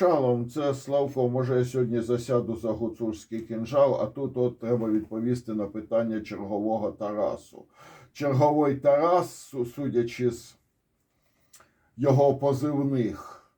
Шалом, це Славко, може я сьогодні засяду за гуцульський кінжал, а тут от треба відповісти на питання чергового Тарасу. Черговий Тарас, судячи з його позивних,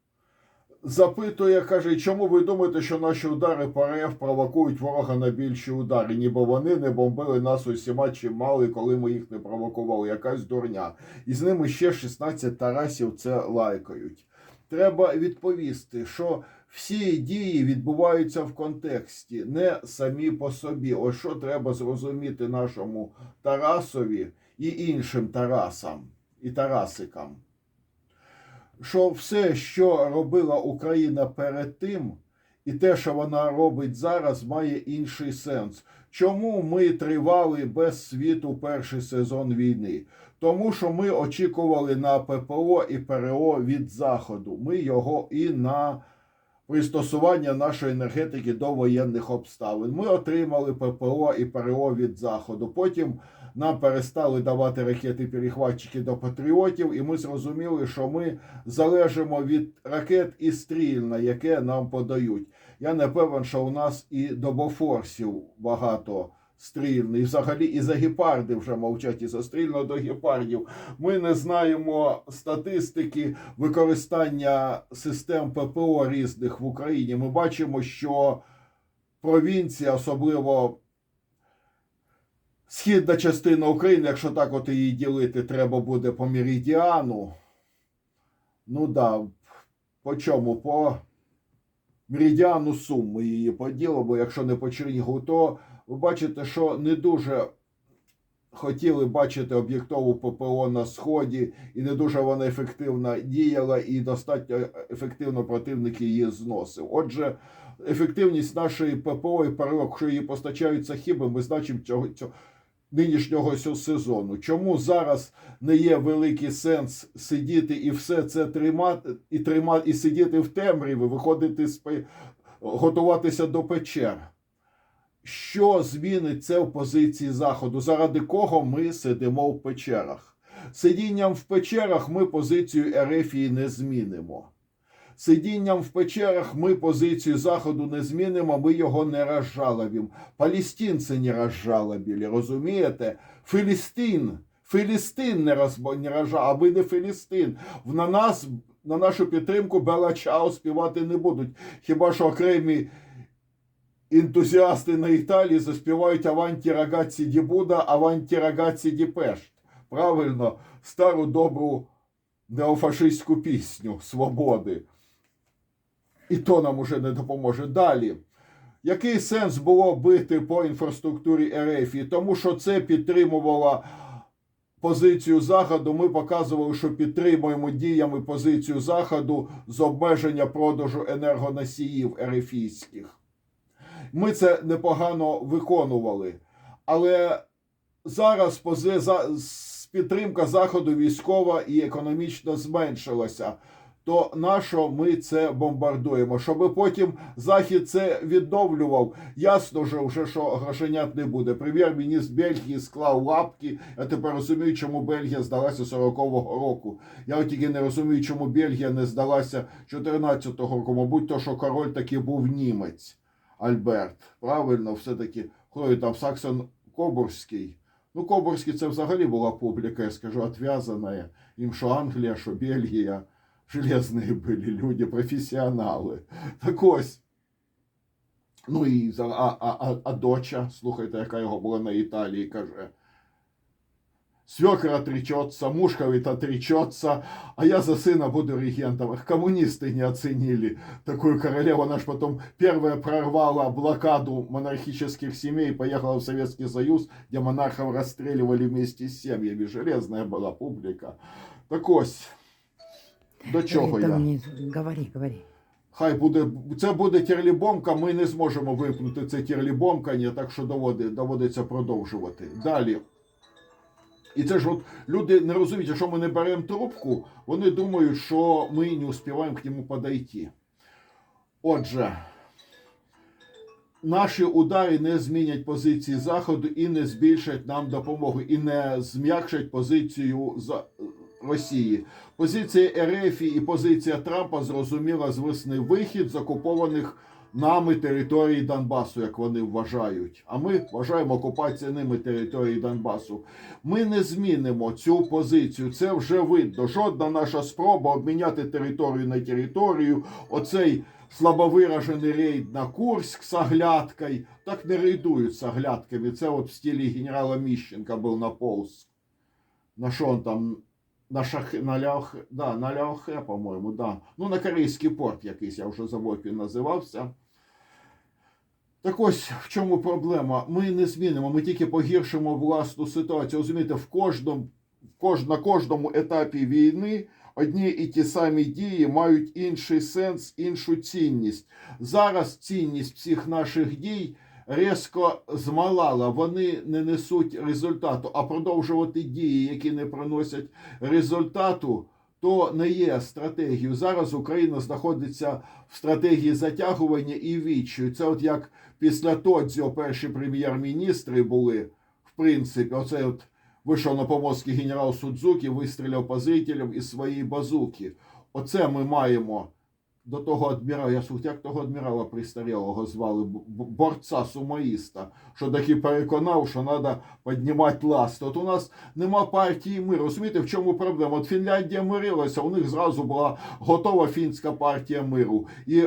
запитує, каже, чому ви думаєте, що наші удари по РФ провокують ворога на більші удари, ніби вони не бомбили нас усіма чим мали, коли ми їх не провокували. Якась дурня. І з ними ще 16 Тарасів це лайкають. Треба відповісти, що всі дії відбуваються в контексті, не самі по собі. Ось що треба зрозуміти нашому Тарасові і іншим Тарасам і Тарасикам. Що все, що робила Україна перед тим, і те, що вона робить зараз, має інший сенс. Чому ми тривали без світу перший сезон війни? Тому що ми очікували на ППО і ПРО від Заходу. Ми його і на пристосування нашої енергетики до воєнних обставин. Ми отримали ППО і ПРО від Заходу. Потім нам перестали давати ракети-перехватчики до патріотів, і ми зрозуміли, що ми залежимо від ракет і стрільна, яке нам подають. Я не певен, що у нас і до Бофорсів багато стрільних. І взагалі і за гепарди вже мовчать, і за стрільно до гепардів. Ми не знаємо статистики використання систем ППО різних в Україні. Ми бачимо, що провінція, особливо східна частина України, якщо так от її ділити, треба буде по меридіану. Ну да, по чому? По меридіану Сум ми її поділимо, якщо не по Чернігову, то ви бачите, що не дуже хотіли бачити об'єктову ППО на Сході, і не дуже вона ефективно діяла, і достатньо ефективно противник її зносив. Отже, ефективність нашої ППО і ПРО, якщо її постачають Сахіби, ми значимо цього, цього нинішнього сезону. Чому зараз не є великий сенс сидіти і все це тримати, і тримати, і сидіти в темряві, виходити з готуватися до печер? Що змінить це в позиції Заходу? Заради кого ми сидимо в печерах? Сидінням в печерах ми позицію Ерефії не змінимо. Сидінням в печерах ми позицію Заходу не змінимо, ми його не розжалобім. Палестинці не розжалобили, розумієте? Філістин, Філістин не, розбо, не розжалобив, а ми не Філістин. На нас, на нашу підтримку Бела Чао співати не будуть. Хіба що окремі ентузіасти на Італії заспівають Аванті рагацці ді Буда, Аванті рагацці ді Пешт. Правильно, стару добру неофашистську пісню свободи. І то нам уже не допоможе. Далі. Який сенс було бити по інфраструктурі РФ? Тому що це підтримувало позицію Заходу. Ми показували, що підтримуємо діями позицію Заходу з обмеження продажу енергоносіїв РФійських. Ми це непогано виконували. Але зараз пози- підтримка Заходу військова і економічно зменшилася. То нащо ми це бомбардуємо? Щоб потім Захід це відновлював. Ясно же вже, що грошенят не буде. Прем'єр-міністр Бельгії склав лапки. Я тепер розумію, чому Бельгія здалася 40-го року. Я тільки не розумію, чому Бельгія не здалася 14-го року. Мабуть, то, що король таки був німець. Альберт. Правильно, все-таки, хто там Саксон Кобурський. Ну, Кобурський це взагалі була публіка, я скажу, отв'язана. Їм що Англія, що Бельгія. Железні були люди, професіонали. Так ось. Ну і за- а, а, а, а доча, слухайте, яка його була на Італії, каже. Свекра отречется, муж говорит, отречется, а я за сына буду регентом. Эх, коммунисты не оценили такую королеву. Она ж потом первая прорвала блокаду монархических семей и поехала в Советский Союз, где монархов расстреливали вместе с семьями. Железная была публика. Так ось, До чого я? Говори, говори. Хай буде, це буде терлібомка, ми не зможемо випнути це терлібомкання, так що доводи, доводиться продовжувати. Далі. І це ж от люди не розуміють, якщо ми не беремо трубку, вони думають, що ми не успіваємо к нему подойти. Отже, наші удари не змінять позиції Заходу і не збільшать нам допомогу, і не зм'якшать позицію за- Росії. Позиція РФ і позиція Трампа зрозуміла з вихід з окупованих нами території Донбасу, як вони вважають. А ми вважаємо окупація ними території Донбасу. Ми не змінимо цю позицію. Це вже видно. Жодна наша спроба обміняти територію на територію. Оцей слабовиражений рейд на Курськ з оглядкою. Так не рейдують з оглядками. Це от в стилі генерала Міщенка був на Полск. На що он там? На шах... на Ляох... да, на Ляохе, по-моєму, да. Ну, на корейський порт якийсь, я вже забув, він називався. Так ось в чому проблема. Ми не змінимо, ми тільки погіршимо власну ситуацію. Розумієте, в кожному, в кож, на кожному етапі війни одні і ті самі дії мають інший сенс, іншу цінність. Зараз цінність всіх наших дій різко змалала. Вони не несуть результату, а продовжувати дії, які не приносять результату. То не є стратегією. Зараз Україна знаходиться в стратегії затягування і відчаю. Це от як після Тодзіо перші прем'єр-міністри були, в принципі, оце от вийшов на помозки генерал Судзукі, вистріляв по зрителям із своєї базуки. Оце ми маємо до того адмірала, я слухаю, як того адмірала пристарілого звали, борця сумоїста, що таки переконав, що треба піднімати ласти. От у нас нема партії миру. Розумієте, в чому проблема? От Фінляндія мирилася, у них зразу була готова фінська партія миру. І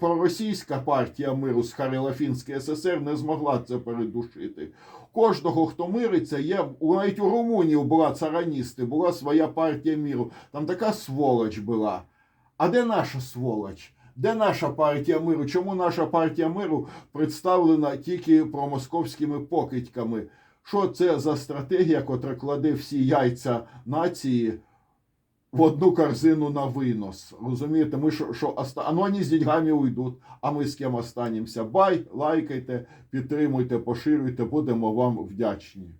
проросійська партія миру з Харило-Фінської ССР не змогла це передушити. Кожного, хто мириться, є навіть у Румунії була цараністи, була своя партія миру. Там така сволоч була. А де наша сволоч? Де наша партія миру? Чому наша партія миру представлена тільки промосковськими покидьками? Що це за стратегія, котра кладе всі яйця нації в одну корзину на винос? Розумієте, ми що, що оста... ну вони з деньгами уйдуть, а ми з ким останемося? Бай, лайкайте, підтримуйте, поширюйте, будемо вам вдячні.